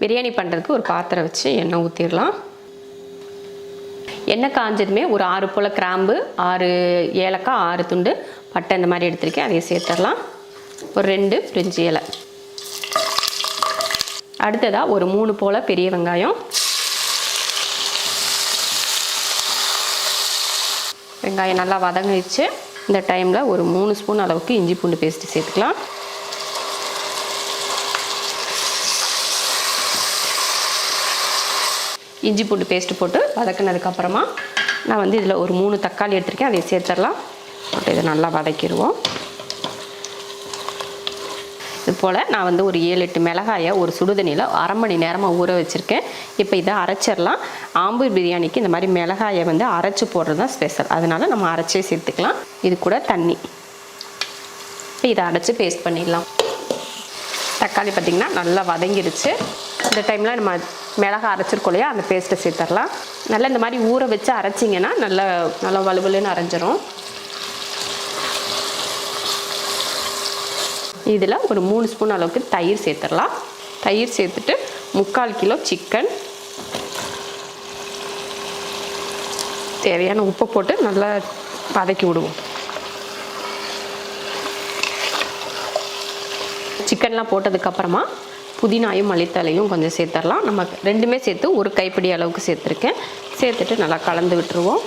பிரியாணி பண்ணுறதுக்கு ஒரு பாத்திரம் வச்சு எண்ணெய் ஊற்றிடலாம் எண்ணெய் காஞ்சதுமே ஒரு ஆறு போல் கிராம்பு ஆறு ஏலக்காய் ஆறு துண்டு பட்டை இந்த மாதிரி எடுத்துருக்கேன். அதையும் சேர்த்துடலாம். ஒரு ரெண்டு பிரிஞ்சு இலை. அடுத்ததாக ஒரு மூணு போல் பெரிய வெங்காயம். வெங்காயம் நல்லா வதங்கிடுச்சு. இந்த டைமில் ஒரு மூணு ஸ்பூன் அளவுக்கு இஞ்சி பூண்டு பேஸ்ட்டு சேர்த்துக்கலாம். இஞ்சி பூண்டு பேஸ்ட்டு போட்டு வதக்குனதுக்கப்புறமா நான் வந்து இதில் ஒரு மூணு தக்காளி எடுத்திருக்கேன். அதை சேர்த்துடலாம். போட்டு இதை நல்லா வதக்கிடுவோம். இது போல் நான் வந்து ஒரு ஏழு எட்டு மிளகாயை ஒரு சுடுதண்ணியில் அரை மணி நேரமாக ஊற வச்சுருக்கேன். இப்போ இதை அரைச்சிடலாம். ஆம்பூர் பிரியாணிக்கு இந்த மாதிரி மிளகாயை வந்து அரைச்சி போடுறது தான் ஸ்பெஷல் அதனால் நம்ம அரைச்சே சேர்த்துக்கலாம். இது கூட தண்ணி. இப்போ இதை அரைச்சி பேஸ்ட் பண்ணிடலாம். தக்காளி பார்த்திங்கன்னா நல்லா வதங்கிருச்சு. இந்த டைமில் நம்ம மிளகா அரைச்சிருக்கோம் இல்லையா? அந்த பேஸ்ட்டை சேர்த்துடலாம். நல்லா இந்த மாதிரி ஊற வச்சு அரைச்சிங்கன்னா நல்லா நல்லா வலுவலுன்னு அரைஞ்சிரும். இதில் ஒரு மூணு ஸ்பூன் அளவுக்கு தயிர் சேர்த்துடலாம். தயிர் சேர்த்துட்டு முக்கால் கிலோ சிக்கன் தேவையான உப்பை போட்டு நல்லா வதக்கி விடுவோம். சிக்கன்லாம் போட்டதுக்கப்புறமா புதினாயும் மல்லித்தலையும் கொஞ்சம் சேர்த்துடலாம் நம்ம ரெண்டுமே சேர்த்து ஒரு கைப்பிடி அளவுக்கு சேர்த்துருக்கேன். சேர்த்துட்டு நல்லா கலந்து விட்டுருவோம்.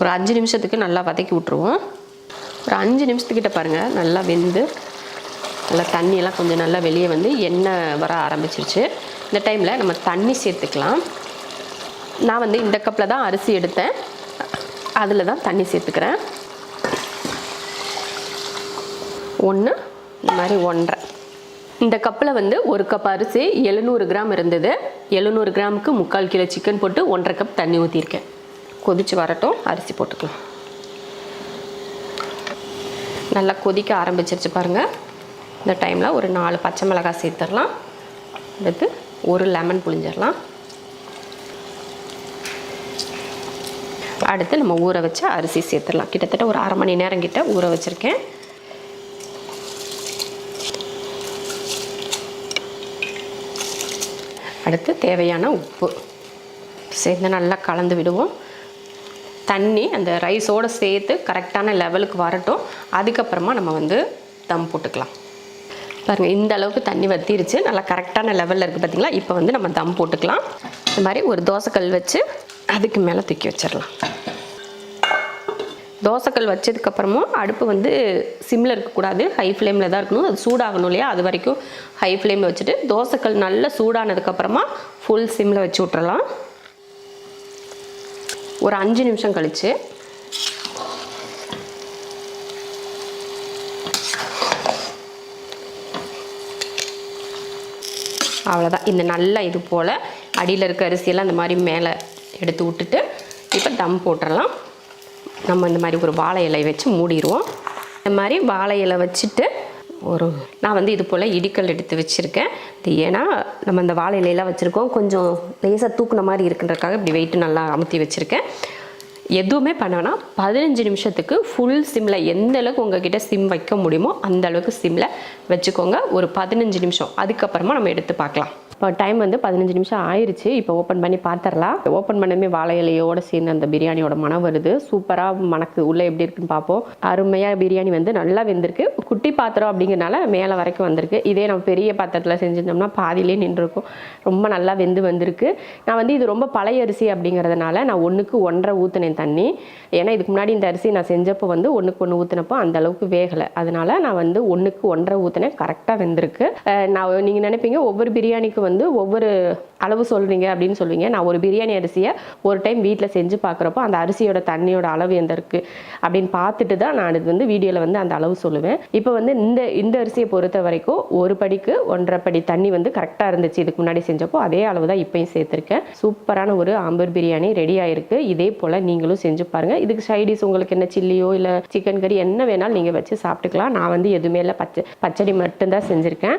ஒரு அஞ்சு நிமிஷத்துக்கு நல்லா வதக்கி விட்ருவோம் ஒரு அஞ்சு நிமிஷத்துக்கிட்ட பாருங்கள் நல்லா வெந்து நல்லா தண்ணியெல்லாம் கொஞ்சம் நல்லா வெளியே வந்து எண்ணெய் வர ஆரம்பிச்சிருச்சு. இந்த டைமில் நம்ம தண்ணி சேர்த்துக்கலாம். நான் வந்து இந்த கப்பில் தான் அரிசி எடுத்தேன். அதில் தான் தண்ணி சேர்த்துக்கிறேன். ஒன்று இந்த மாதிரி ஒன்றரை. இந்த கப்பில் வந்து ஒரு கப் அரிசி எழுநூறு கிராம் இருந்தது. எழுநூறு கிராமுக்கு முக்கால் கிலோ சிக்கன் போட்டு ஒன்றரை கப் தண்ணி ஊற்றிருக்கேன் கொதித்து வரட்டும் அரிசி போட்டுக்கலாம். நல்லா கொதிக்க ஆரம்பிச்சிருச்சு பாருங்கள் இந்த டைமில் ஒரு நாலு பச்சை மிளகாய் சேர்த்துடலாம். அடுத்து ஒரு லெமன் புளிஞ்சிடலாம் அடுத்து நம்ம ஊற வச்ச அரிசி சேர்த்துடலாம். கிட்டத்தட்ட ஒரு அரை மணி நேரம் கிட்ட ஊற வச்சுருக்கேன். அடுத்து தேவையான உப்பு. சேர்ந்து நல்லா கலந்து விடுவோம். தண்ணி அந்த ரைஸோடு சேர்த்து கரெக்டான லெவலுக்கு வரட்டும். அதுக்கப்புறமா நம்ம வந்து தம் போட்டுக்கலாம். பாருங்கள் இந்த அளவுக்கு தண்ணி வத்திருச்சு. நல்லா கரெக்டான லெவலில் இருக்குது பார்த்தீங்களா இப்போ வந்து நம்ம தம் போட்டுக்கலாம். இந்த மாதிரி ஒரு தோசைக்கல் வச்சு அதுக்கு மேலே தூக்கி வச்சிடலாம். தோசைக்கல் வச்சதுக்கப்புறமும் அடுப்பு வந்து சிம்மில் இருக்கக்கூடாது. ஹை ஃப்ளேமில் தான் இருக்கணும். அது சூடாகணும் இல்லையா? அது வரைக்கும் ஹை ஃப்ளேமில் வச்சுட்டு தோசைக்கல் நல்லா சூடானதுக்கப்புறமா ஃபுல் சிம்மில் வச்சு விட்றலாம் ஒரு அஞ்சு நிமிஷம் கழித்து அவ்வளோதான் இந்த நல்லா இது போல் அடியில் இருக்க அரிசியெல்லாம் இந்த மாதிரி மேலே எடுத்து விட்டுட்டு இப்போ தம் போட்டுடலாம் நம்ம இந்த மாதிரி ஒரு வாழை இலை வச்சு மூடிடுவோம். இந்த மாதிரி வாழை இலை வச்சுட்டு ஒரு நான் வந்து இது போல் இடிக்கல் எடுத்து வச்சுருக்கேன். இது ஏன்னா நம்ம இந்த வாழை இலையெல்லாம் வச்சுருக்கோம். கொஞ்சம் லேசாக தூக்குன மாதிரி இருக்குன்றதுக்காக இப்படி வெயிட்டு நல்லா அமுத்தி வச்சுருக்கேன். எதுவுமே பண்ணோன்னா பதினஞ்சு நிமிஷத்துக்கு ஃபுல் சிம்மில் எந்த அளவுக்கு உங்ககிட்ட சிம் வைக்க முடியுமோ அந்த அளவுக்கு சிம்மில் வச்சுக்கோங்க. ஒரு பதினஞ்சு நிமிஷம். அதுக்கப்புறமா நம்ம எடுத்து பார்க்கலாம். இப்போ டைம் வந்து பதினஞ்சு நிமிஷம் ஆயிடுச்சு இப்போ ஓப்பன் பண்ணி பார்த்துடலாம். ஓப்பன் பண்ணமே வாழை இலையோடு சேர்ந்து அந்த பிரியாணியோட மனம் வருது. சூப்பராக மணக்கு உள்ளே எப்படி இருக்குன்னு பார்ப்போம். அருமையாக பிரியாணி வந்து நல்லா வெந்திருக்கு. குட்டி பாத்திரம் அப்படிங்கிறனால மேலே வரைக்கும் வந்திருக்கு. இதே நம்ம பெரிய பாத்திரத்தில் செஞ்சிருந்தோம்னா பாதியிலே நின்றுருக்கும். ரொம்ப நல்லா வெந்து வந்திருக்கு. நான் வந்து இது ரொம்ப பழைய அரிசி அப்படிங்கிறதுனால நான் ஒன்றுக்கு ஒன்றரை ஊற்றினேன் தண்ணி. ஏன்னா இதுக்கு முன்னாடி இந்த அரிசி நான் செஞ்சப்போ வந்து ஒன்றுக்கு ஒன்று ஊற்றினப்போ அந்த அளவுக்கு வேகலை. அதனால நான் வந்து ஒன்றுக்கு ஒன்றரை ஊற்றினேன் கரெக்டாக வெந்திருக்கு. நான் நீங்கள் நினைப்பீங்க ஒவ்வொரு பிரியாணிக்கு வந்து ஒவ்வொரு அளவு சொல்கிறீங்க அப்படின்னு சொல்லுவீங்க. நான் ஒரு பிரியாணி அரிசியை ஒரு டைம் வீட்டில் செஞ்சு பார்க்குறப்போ அந்த அரிசியோட தண்ணியோட அளவு எந்த இருக்குது அப்படின்னு பார்த்துட்டு தான் நான் இது வந்து வீடியோவில் வந்து அந்த அளவு சொல்லுவேன். இப்போ வந்து இந்த இந்த அரிசியை பொறுத்த வரைக்கும் ஒரு படிக்கு ஒன்றரை படி தண்ணி வந்து கரெக்டாக இருந்துச்சு. இதுக்கு முன்னாடி செஞ்சப்போ அதே அளவு தான் இப்பயும் சேர்த்துருக்கேன். சூப்பரான ஒரு ஆம்பூர் பிரியாணி ரெடி ஆயிருக்கு. இதே போல் நீங்கள் நீங்களும் செஞ்சு பாருங்கள் இதுக்கு சைடிஸ் உங்களுக்கு என்ன சில்லியோ இல்லை சிக்கன் கறி என்ன வேணாலும் நீங்கள் வச்சு சாப்பிட்டுக்கலாம். நான் வந்து எதுவுமே இல்லை. பச்சை பச்சடி மட்டும்தான் செஞ்சுருக்கேன்.